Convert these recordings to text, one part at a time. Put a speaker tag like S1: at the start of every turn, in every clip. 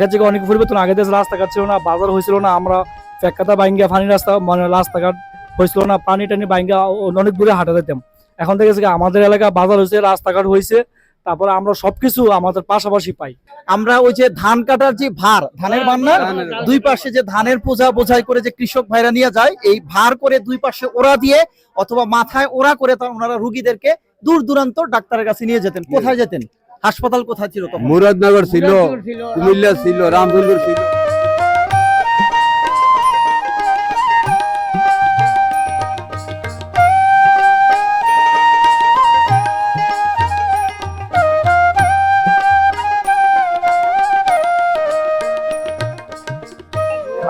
S1: আগের থেকে অনেক পরিবর্তন। আগে দেশে রাস্তাঘাট ছিল না বাজার হয়েছিল না আমরা ফেকাতা বাইঙ্গা পানি রাস্তা মানে রাস্তাঘাট হয়েছিল না পানি টানি বাইঙ্গা অনেক দূরে হাঁটা যেতাম। এখন থেকে গেছে আমাদের এলাকা বাজার হয়েছে রাস্তাঘাট হয়েছে তারপরে আমরা সবকিছু আমাদের পাশাপাশি পাই।
S2: আমরা ওই যে ধান কাটার যে ভার ধানের বান্নার দুই পাশে যে ধানের বোঝা বোঝাই করে যে কৃষক ভাইরা নিয়ে যায় এই ভার করে দুই পাশে ওরা দিয়ে অথবা মাথায় ওরা করে তার ওনারা রুগীদেরকে দূর দূরান্ত ডাক্তারের কাছে নিয়ে যেতেন। কোথায় যেতেন? হাসপাতাল কোথায় ছিল তখন?
S3: মুরাদনগর ছিল কুমিল্লা ছিল রামচন্দ্র ছিল।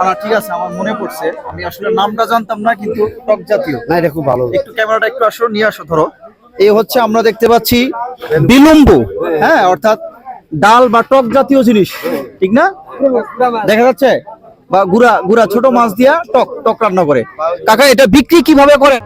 S2: আহ, ঠিক আছে আমার মনে পড়ছে। আমি আসলে নামটা জানতাম না কিন্তু টক জাতীয়।
S3: না এটা খুব ভালো।
S2: একটু ক্যামেরাটা একটু আসো নিয়ে আসো ধরো। এই হচ্ছে আমরা দেখতে পাচ্ছি বিলম্ব। হ্যাঁ অর্থাৎ ডাল বা টক জাতীয় জিনিস, ঠিক না? দেখা যাচ্ছে? বা গুড়া গুড়া, ছোট মাছ দিয়া টক টক রান্না করে। কাকা, এটা বিক্রি কীভাবে করে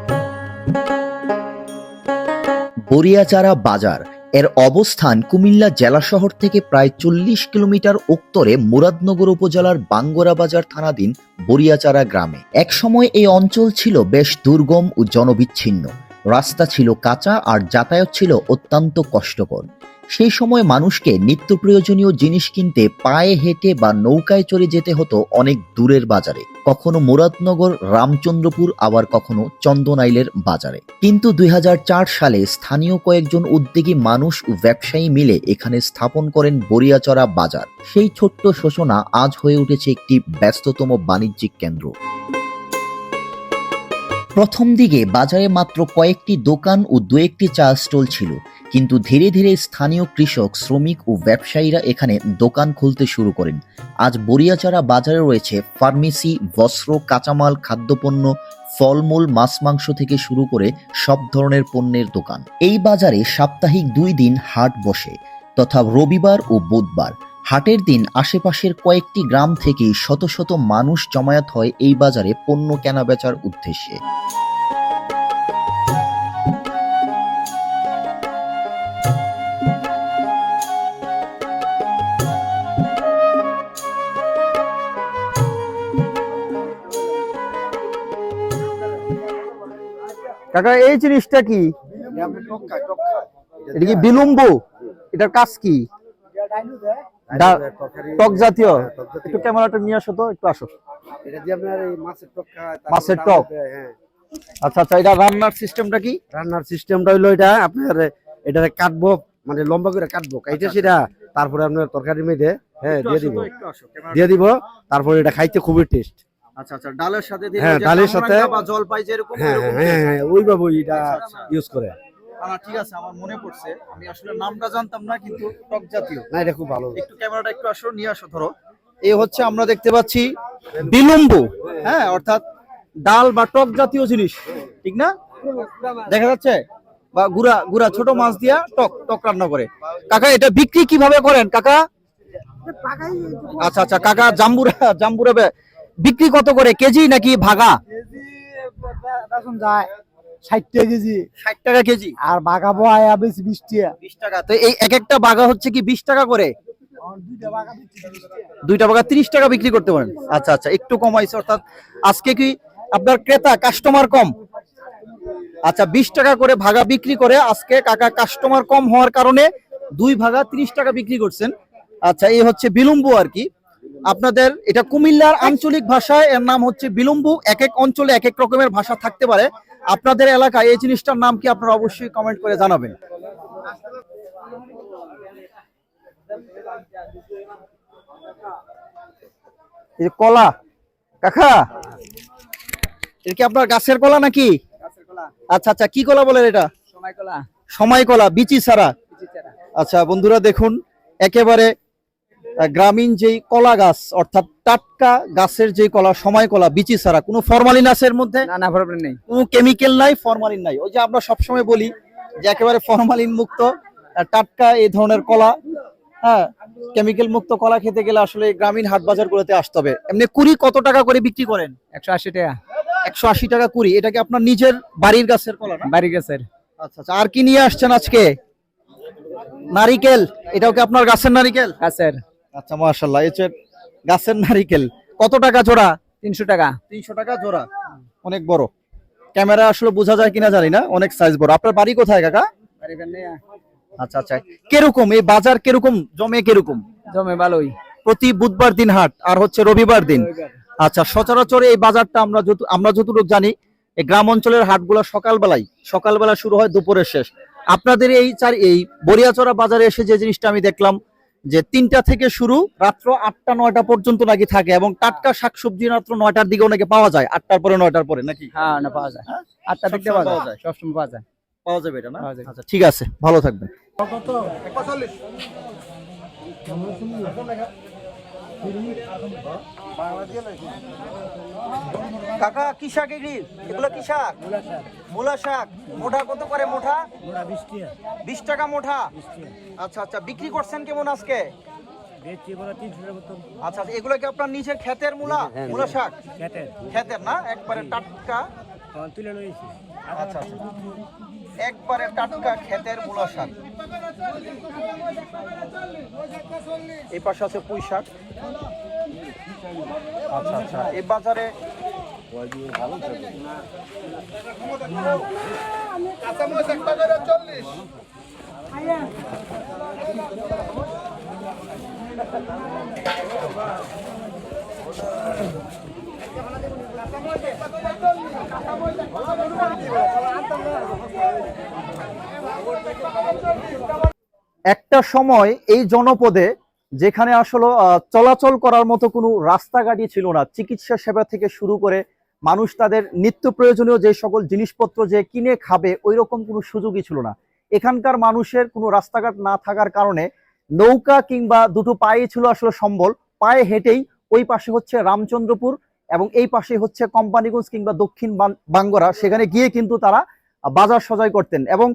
S4: বরিয়াচারা বাজার, এর অবস্থান কুমিল্লা জেলা শহর থেকে প্রায় চল্লিশ কিলোমিটার উত্তরে মুরাদনগর উপজেলার বাঙ্গরা বাজার থানাধীন বরিয়াচারা গ্রামে। একসময় এই অঞ্চল ছিল বেশ দুর্গম ও জনবিচ্ছিন্ন। রাস্তা ছিল কাঁচা আর যাতায়াত ছিল অত্যন্ত কষ্টকর। সেই সময় মানুষকে নিত্য প্রয়োজনীয় জিনিস কিনতে পায়ে হেঁটে বা নৌকায় চড়ে যেতে হতো অনেক দূরের বাজারে, কখনো মুরাদনগর, রামচন্দ্রপুর, আবার কখনো চন্দনাইলের বাজারে। কিন্তু দুই হাজার চার সালে স্থানীয় কয়েকজন উদ্যোগী মানুষ ও ব্যবসায়ী মিলে এখানে স্থাপন করেন বরিয়াচড়া বাজার। সেই ছোট্ট শোষণা আজ হয়ে উঠেছে একটি ব্যস্ততম বাণিজ্যিক কেন্দ্র। প্রথম দিকে বাজারে মাত্র কয়েকটি দোকান ও দু একটি চা স্টল ছিল, কিন্তু ধীরে ধীরে স্থানীয় কৃষক, শ্রমিক ও ব্যবসায়ীরা এখানে দোকান খুলতে শুরু করেন। আজ বরিয়াচারা বাজারে রয়েছে ফার্মেসি, বস্ত্র, কাঁচামাল, খাদ্যপণ্য, ফলমূল, মাছ মাংস থেকে শুরু করে সব ধরনের পণ্যের দোকান। এই বাজারে সাপ্তাহিক দুই দিন হাট বসে, তথা রবিবার ও বুধবার। হাটের দিন আশেপাশের কয়েকটি গ্রাম থেকে শত শত মানুষ জমায়েত হয় এই বাজারে পণ্য কেনাবেচার উদ্দেশ্যে।
S2: কাকা এই জিনিসটা কি? এটা কি বিলম্ব? এটার কাজ কি? টক জাতীয়? একটু ক্যামেরাটা নিয়ে আসো তো একটু আসো।
S3: এটা দিয়ে আপনার এই মাছের টক
S2: মাছের টক?
S3: হ্যাঁ।
S2: আচ্ছা আচ্ছা এটা রান্নার সিস্টেমটা কি?
S3: রান্নার সিস্টেমটা হইল এটা আপনার এটা কাটবো মানে লম্বা করে কাটবো কাইটে সেটা তারপরে আপনার তরকারির মধ্যে হ্যাঁ দিয়ে দিব। দিয়ে দিব তারপরে এটা খাইতে খুবই টেস্ট
S2: আচ্ছা আচ্ছা ডালের সাথে
S3: হ্যাঁ, ডালের সাথে-
S2: বা জলপাই যেরকম
S3: হ্যাঁ হ্যাঁ হ্যাঁ ওইভাবে এটা
S2: আচ্ছা, আচ্ছা।
S3: ইউজ করে।
S2: ঠিক আছে আমার মনে পড়ছে। আমি আসলে নামটা জানতাম না কিন্তু টক জাতীয়।
S3: না এটা খুব ভালো।
S2: একটু ক্যামেরাটা একটু আসো নিয়ে আসো ধরো। এই হচ্ছে আমরা দেখতে পাচ্ছি বিলম্ব। হ্যাঁ অর্থাৎ ডাল বা টক জাতীয় জিনিস ঠিক না? দেখা যাচ্ছে? বা গুড়া গুড়া ছোট মাছ দিয়া টক টক রান্না করে। কাকা এটা বিক্রি কীভাবে করেন কাকা? আচ্ছা আচ্ছা কাকা জাম্বুরা জাম্বুরা বিক্রি কত করে? কেজি নাকি ভাগা?
S5: যায়। ষাট টাকা কেজি।
S2: ষাট টাকা কেজি।
S5: আর বাগাবো আয়া বেশি বিশ টাকা।
S2: বিশ টাকা। তো এই এক একটা বাগা হচ্ছে কি বিশ টাকা করে?
S5: দুইটা বাগা
S2: তিরিশ টাকা বিক্রি করতে পারেন। আচ্ছা আচ্ছা একটু কমাইছে অর্থাৎ আজকে কি আপনার ক্রেতা কাস্টমার কম? আচ্ছা বিশ টাকা করে ভাগা বিক্রি করে আজকে কাকা কাস্টমার কম হওয়ার কারণে দুই ভাগা তিরিশ টাকা বিক্রি করছেন। আচ্ছা এই হচ্ছে বিলম্ব আর কি। আপনাদের এটা কুমিল্লার আঞ্চলিক ভাষায় এর নাম হচ্ছে বিলম্বু। এক এক অঞ্চলে এক এক রকমের ভাষা থাকতে পারে। আপনাদের এলাকায় এই জিনিসটার নাম কি আপনারা অবশ্যই কমেন্ট করে জানাবেন। এই কলা কাকা? এটা কি আপনার গাছের কলা নাকি? আচ্ছা আচ্ছা কি কলা বলেন এটা? সময় কলা। বিচি ছাড়া। আচ্ছা বন্ধুরা দেখুন একেবারে গ্রামীণ যেই কলা গাছ অর্থাৎ টাটকা গাছের যেই কলা সময় কলা বিচি ছাড়া কোনো ফরমালিন আছে এর মধ্যে?
S5: না না নেই।
S2: কোনো কেমিক্যাল নাই ফরমালিন নাই। ওই যে আমরা সবসময় বলি যে একেবারে ফরমালিন মুক্ত টাটকা এই ধরনের কলা হ্যাঁ কেমিক্যাল মুক্ত কলা খেতে গেলে আসলে গ্রামীণ হাট বাজার গুলোতে আসতে হবে। এমনি কুড়ি কত টাকা করে বিক্রি করেন?
S5: একশো আশি টাকা।
S2: একশো আশি টাকা কুড়ি এটা কি আপনার নিজের বাড়ির গাছের কলা না?
S5: বাড়ি গেছে
S2: আচ্ছা আচ্ছা আর কি নিয়ে আসছেন আজকে? নারিকেল এটাও কি আপনার গাছের নারিকেল?
S5: গাছের।
S2: আচ্ছা মাশাল্লাহ এই হচ্ছে গাছের নারিকেল কত টাকা জোড়া?
S5: তিনশো টাকা।
S2: তিনশো টাকা জোড়া। অনেক বড়। ক্যামেরা আসলে বোঝা যায় কিনা জানি না অনেক সাইজ বড়। আপনার বাড়ি কোথায় কাকা? আচ্ছা আচ্ছা। কীরকম এই বাজার কীরকম জমে কীরকম?
S5: জমে ভালোই।
S2: প্রতি বুধবার দিন হাট আর হচ্ছে রবিবার দিন। আচ্ছা সচরাচর এই বাজারটা আমরা যত আমরা যতটুকু জানি এই গ্রাম অঞ্চলের হাটগুলো সকালবেলায় সকালবেলা শুরু হয় দুপুরের শেষ। আপনাদের এই চার এই বরিয়াচড়া বাজারে এসে যে জিনিসটা আমি দেখলাম যে তিনটা থেকে শুরু রাত্র আটটা নয়টা পর্যন্ত নাকি থাকে এবং টাটকা শাকসবজি রাত্র নয়টার দিকেও নাকি পাওয়া যায় আটটার পরে নয়টার পরে নাকি?
S5: হ্যাঁ না পাওয়া যায়। আটটা থেকে পাওয়া যায়। সবসময় পাওয়া যায়।
S2: পাওয়া যাবে এটা না? আচ্ছা ঠিক আছে ভালো থাকবেন। কাকা কি শাক এগুলি? এগুলো কি শাক? মূলা শাক। মোটা কত করে মোটা? বিশ টাকা মোটা? আচ্ছা আচ্ছা বিক্রি করছেন কেমন আজকে? আচ্ছা আচ্ছা, এগুলো কি আপনার নিজের ক্ষেতের মূলা? মূলা শাক? ক্ষেতের। না? একবারে টাটকা? আচ্ছা আচ্ছা। একবারে টাটকা ক্ষেতের মূলা শাক। এই পাশে আছে পুঁই শাক। আচ্ছা আচ্ছা। এই বাজারে একটা সময় এই জনপদে যেখানে আসলে চলাচল করার মতো কোনো রাস্তাঘাটই ছিল না। চিকিৎসা সেবা থেকে শুরু করে মানুষ তাদের নিত্য প্রয়োজনীয় যে সকল জিনিসপত্র যে কিনে খাবে ওই রকম কোনো সুযোগই ছিল না। এখানকার মানুষের কোনো রাস্তাঘাট না থাকার কারণে নৌকা কিংবা দুটো পায়ে ছিল আসলে সম্বল। পায়ে হেঁটেই ওই পাশে হচ্ছে রামচন্দ্রপুর এবং এই পাশে হচ্ছে কোম্পানিগঞ্জ কিংবা দক্ষিণ বাঙ্গরা, সেখানে গিয়ে কিন্তু তারা বাজার সজাই করতেন এবং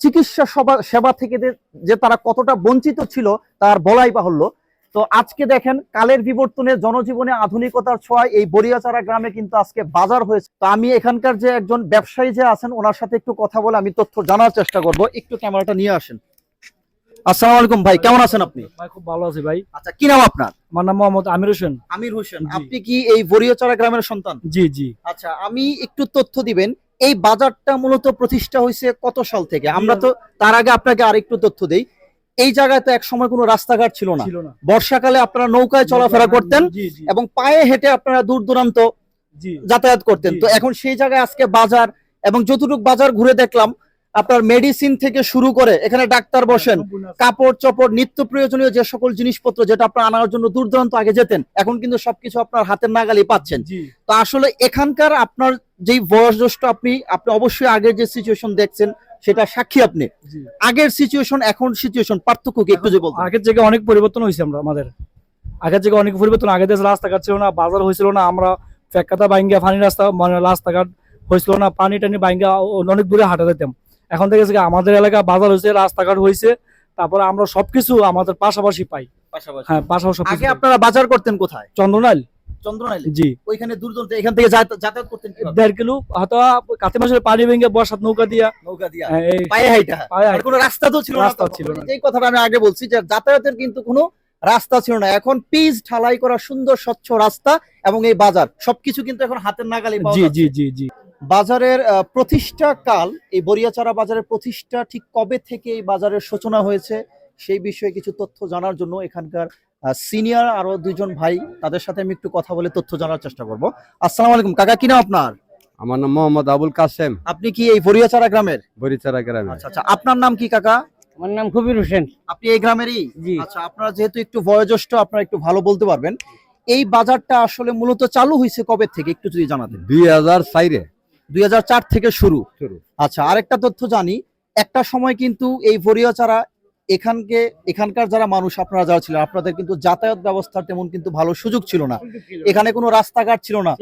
S2: চিকিৎসা সবা- থেকে যে তারা কতটা বঞ্চিত ছিল, তার বলাই বাহুল্য। তো আজকে দেখেন, কালের বিবর্তনে জনজীবনে আধুনিকতার ছোঁয়ায় এই বরিয়াচারা গ্রামে কিন্তু আজকে বাজার হয়েছে। তো আমি এখানকার যে একজন ব্যবসায়ী যে আছেন, ওনার সাথে একটু কথা বলে আমি তথ্য জানার চেষ্টা করব। একটু ক্যামেরাটা নিয়ে আসেন। আসসালামু আলাইকুম ভাই কেমন আছেন আপনি?
S1: ভাই খুব ভালো আছি ভাই।
S2: আচ্ছা কি নাম আপনার?
S1: আমার নাম মোহাম্মদ আমির হোসেন।
S2: আমির হোসেন আপনি কি এই বরিয়াচারা গ্রামের সন্তান?
S1: জি জি।
S2: আচ্ছা আমি একটু তথ্য দিবেন এই বাজারটা মূলত প্রতিষ্ঠা হয়েছে কত সাল থেকে? আমরা তো তার আগে আপনাকে আরেকটু তথ্য দেই। এই জায়গায় তো এক সময় কোনো রাস্তাঘাট ছিল না। বর্ষাকালে আপনারা নৌকায় চলাফেরা করতেন এবং পায়ে হেঁটে আপনারা দূর দূরান্ত যাতায়াত করতেন। তো এখন সেই জায়গায় আজকে বাজার এবং যতটুকু বাজার ঘুরে দেখলাম আপনার মেডিসিন থেকে শুরু করে এখানে ডাক্তার বসেন কাপড় চোপড় নিত্য প্রয়োজনীয় যে সকল জিনিসপত্র যেটা আপনার আনার জন্য দূর দূরান্ত আগে যেতেন এখন কিন্তু সবকিছু আপনার হাতের নাগালে পাচ্ছেন। তো আসলে এখানকার আপনার যেই বয়োজ্যেষ্ঠ আপনি আপনি অবশ্যই আগের যে সিচুয়েশন দেখছেন সেটা সাক্ষী আপনি। আগের সিচুয়েশন এখন সিচুয়েশন পার্থক্য কি একটু যে বলতেন?
S1: আগের থেকে অনেক পরিবর্তন হয়েছে আমরা আমাদের। আগের থেকে অনেক পরিবর্তন আগে দেশে রাস্তাঘাট ছিল না বাজার হয়েছিল না আমরা ফেকাতা বাইঙ্গা পানি রাস্তা মানে রাস্তাঘাট হয়েছিল না পানি টানি বাইঙ্গা অনেক দূরে হাঁটা যেতাম। এখন থেকে যে আমাদের এলাকা বাজার হয়েছে রাস্তাঘাট হয়েছে তারপরে আমরা সবকিছু আমাদের পাশাপাশি পাই। হ্যাঁ পাশাপাশি
S2: আগে আপনারা বাজার করতেন কোথায়?
S1: চন্দ্রনাইল।
S2: চন্দ্রনাইলে?
S1: জি।
S2: ওইখানে দূর দূরান্ত এখান থেকে যাতায়াত যাতায়াত করতেন
S1: দেড় কিলো হয়তো কাতি মাসের পানি ভেঙে বর্ষাত নৌকা দিয়া।
S2: নৌকা দিয়া।
S1: হ্যাঁ,
S2: পায়ে হাইটা। আর কোনো রাস্তা তো ছিল না
S1: রাস্তা ছিল না।
S2: এই কথাটা আমি আগে বলছি যে যাতায়াতের কিন্তু কোনো রাস্তা ছিল না। এখন পিচ ঢালাই করা সুন্দর স্বচ্ছ রাস্তা এবং এই বাজার। সবকিছু কিন্তু এখন হাতের নাগালে
S1: জি জি জি জি।
S2: বাজারের প্রতিষ্ঠা কাল এই বরিয়াচারা বাজারের প্রতিষ্ঠা ঠিক কবে থেকে এই বাজারের সূচনা হয়েছে সেই বিষয়ে কিছু তথ্য জানার জন্য এখানকার সিনিয়র আরও দুইজন ভাই তাদের সাথে আমি একটু কথা বলে তথ্য জানার চেষ্টা করব। আসসালামু আলাইকুম। কাকা কি নাম আপনার?
S3: আমার নাম মোহাম্মদ আবুল কাসেম।
S2: আপনি কি এই বরিয়াচারা গ্রামের?
S3: বরিচারা গ্রামের।
S2: আচ্ছা আচ্ছা। আপনার নাম কি কাকা?
S5: আমার নাম কবির হোসেন।
S2: আপনি এই গ্রামেরই?
S5: জি।
S2: আচ্ছা আপনারা যেহেতু একটু বয়োজ্যেষ্ঠ আপনারা একটু ভালো বলতে পারবেন। এই বাজারটা আসলে মূলত চালু হয়েছে কবে থেকে? একটু যদি জানাতেন।
S3: দুই হাজার চাইরে
S2: দুই হাজার চার থেকে শুরু। আচ্ছা আরেকটা তথ্য জানি একটা সময় কিন্তু এই বরিয়াচারা এখানকে এখানকার যারা মানুষ আপনারা যারা ছিলেন আপনাদের কিন্তু যাতায়াত ব্যবস্থার তেমন কিন্তু ভালো সুযোগ ছিল না। এখানে কোনো রাস্তাঘাট ছিল না।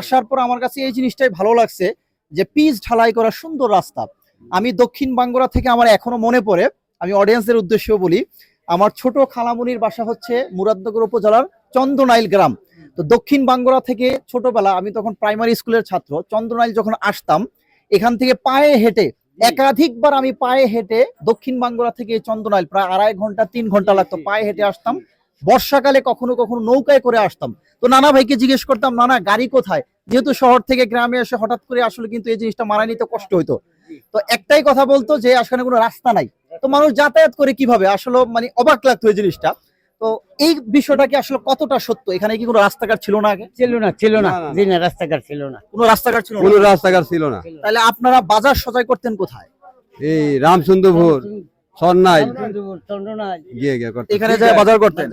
S2: আসার পর আমার কাছে এই জিনিসটাই ভালো লাগছে যে পিচ ঢালাই করা সুন্দর রাস্তা। আমি দক্ষিণ বাঙ্গুরা থেকে আমার এখনও মনে পড়ে আমি অডিয়েন্সের উদ্দেশ্যেও বলি আমার ছোট খালামুনির বাসা হচ্ছে মুরাদনগর উপজেলার চন্দনাইল গ্রাম। তো দক্ষিণ বাঙ্গুরা থেকে ছোটবেলা আমি তখন প্রাইমারি স্কুলের ছাত্র চন্দ্রনাইল যখন আসতাম এখান থেকে পায়ে হেঁটে একাধিকবার আমি পায়ে হেঁটে দক্ষিণ বাঙ্গুরা থেকে চন্দ্রনাইল প্রায় আড়াই ঘণ্টা তিন ঘণ্টা লাগতো পায়ে হেঁটে আসতাম। বর্ষাকালে কখনো কখনো নৌকায় করে আসতাম। তো নানা ভাইকে জিজ্ঞেস করতাম নানা গাড়ি কোথায়? যেহেতু শহর থেকে গ্রামে এসে হঠাৎ করে আসলে কিন্তু এই জিনিসটা মানায় নিতে কষ্ট হইতো। তো একটাই কথা বলতো যে আসলে কোনো রাস্তা নাই। তো মানুষ যাতায়াত করে কীভাবে? আসলে মানে অবাক লাগতো এই জিনিসটা। তো এই বিষয়টা কি আসলে কতটা সত্য? এখানে কি কোনো রাস্তাঘাট ছিল না আগে?
S5: ছিল না ছিল না। জি না রাস্তাঘাট ছিল না।
S2: কোনো রাস্তাঘাট ছিল না?
S6: কোনো রাস্তাঘাট ছিল না।
S2: তাহলে আপনারা বাজার সজাই করতেন কোথায়?
S6: এই রামচন্দ্রপুর সন্ন্যাই গিয়ে গিয়ে করতে
S2: এখানে যায় বাজার করতেন।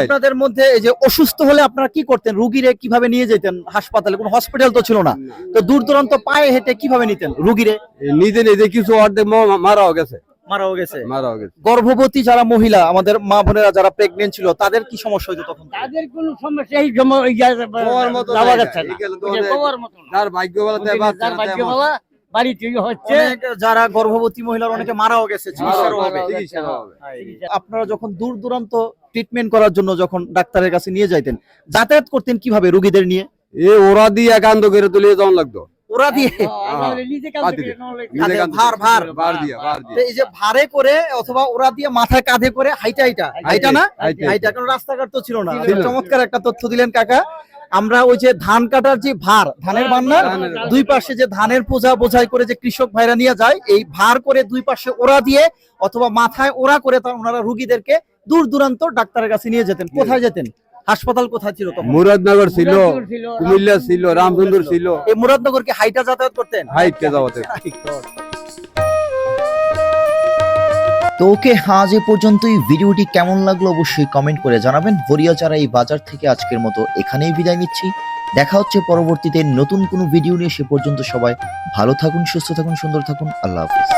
S2: আপনাদের মধ্যে এই যে অসুস্থ হলে আপনারা কি করতেন? রুগীরে কীভাবে নিয়ে যেতেন হাসপাতালে? কোনো হসপিটাল তো ছিল না। তো দূর দূরান্ত পায়ে হেঁটে কীভাবে নিতেন রুগীরে?
S6: নিজে নিজে কিছু অর্ধেক মারাও গেছে।
S2: মারাও গেছে।
S6: মারাও গেছে।
S2: গর্ভবতী যারা মহিলা আমাদের মা বোনেরা যারা প্রেগনেন্ট ছিল তাদের কি সমস্যা হতো তখন?
S5: তাদের কোনো সমস্যা এই জমা ওই যা-
S6: মতো
S5: যাওয়া যাচ্ছে না। যাওয়ার।
S6: যার ভাগ্য বলা
S5: যার ভাগ্য বাবা বাড়িতে হচ্ছে।
S2: যারা গর্ভবতী মহিলার অনেকে মারাও গেছে অভাবে। আপনারা যখন দূর দূরান্ত ট্রিটমেন্ট করার জন্য যখন ডাক্তারের কাছে নিয়ে যাইতেন যাতায়াত করতেন কীভাবে রুগীদের নিয়ে?
S6: এ ওরা দিয়ে একান্ত করে তুলিয়ে যাওয়া লাগতো।
S2: ওরা দিয়ে।
S6: একান্ত
S2: ভার, ভার।
S6: ভার দিয়া ভার
S2: তো
S6: দিয়া।
S2: এই যে ভারে করে অথবা ওরা দিয়ে মাথায় কাঁধে করে হাইটা হাইটা। হাইটা না?
S6: হাইটা।
S2: কারণ রাস্তাঘাট তো ছিল না। চমৎকার একটা তথ্য দিলেন কাকা। আমরা ওই যে ধান কাটার যে ভার ধানের ভার না
S6: ধানের ভার।
S2: দুই পাশে যে ধানের বোঝা বোঝাই করে যে কৃষক ভাইরা নিয়ে যায় এই ভার করে দুই পাশে ওরা দিয়ে অথবা মাথায় ওরা করে তা ওনারা রুগীদেরকে দূর দূরান্ত ডাক্তারের কাছে নিয়ে যেতেন। কোথায় যেতেন? হাসপাতাল কোথায় ছিল তখন?
S5: মুরাদনগর ছিল
S6: কুমিল্লা ছিল রামচন্দ্র ছিল।
S2: এই মুরাদনগরকে হাইটা যাতায়াত করতেন?
S6: হাইটকে যাওয়াতে।
S4: তো ওকে আজ এ পর্যন্তই। ভিডিওটি কেমন লাগল অবশ্যই কমেন্ট করে জানাবেন। ভরিয়াচারা এই বাজার থেকে আজকের মতো এখানেই বিদায় নিচ্ছি। দেখা হচ্ছে পরবর্তীতে নতুন কোনো ভিডিও নিয়ে। সে পর্যন্ত সবাই ভালো থাকুন সুস্থ থাকুন সুন্দর থাকুন। আল্লাহ হাফিজ।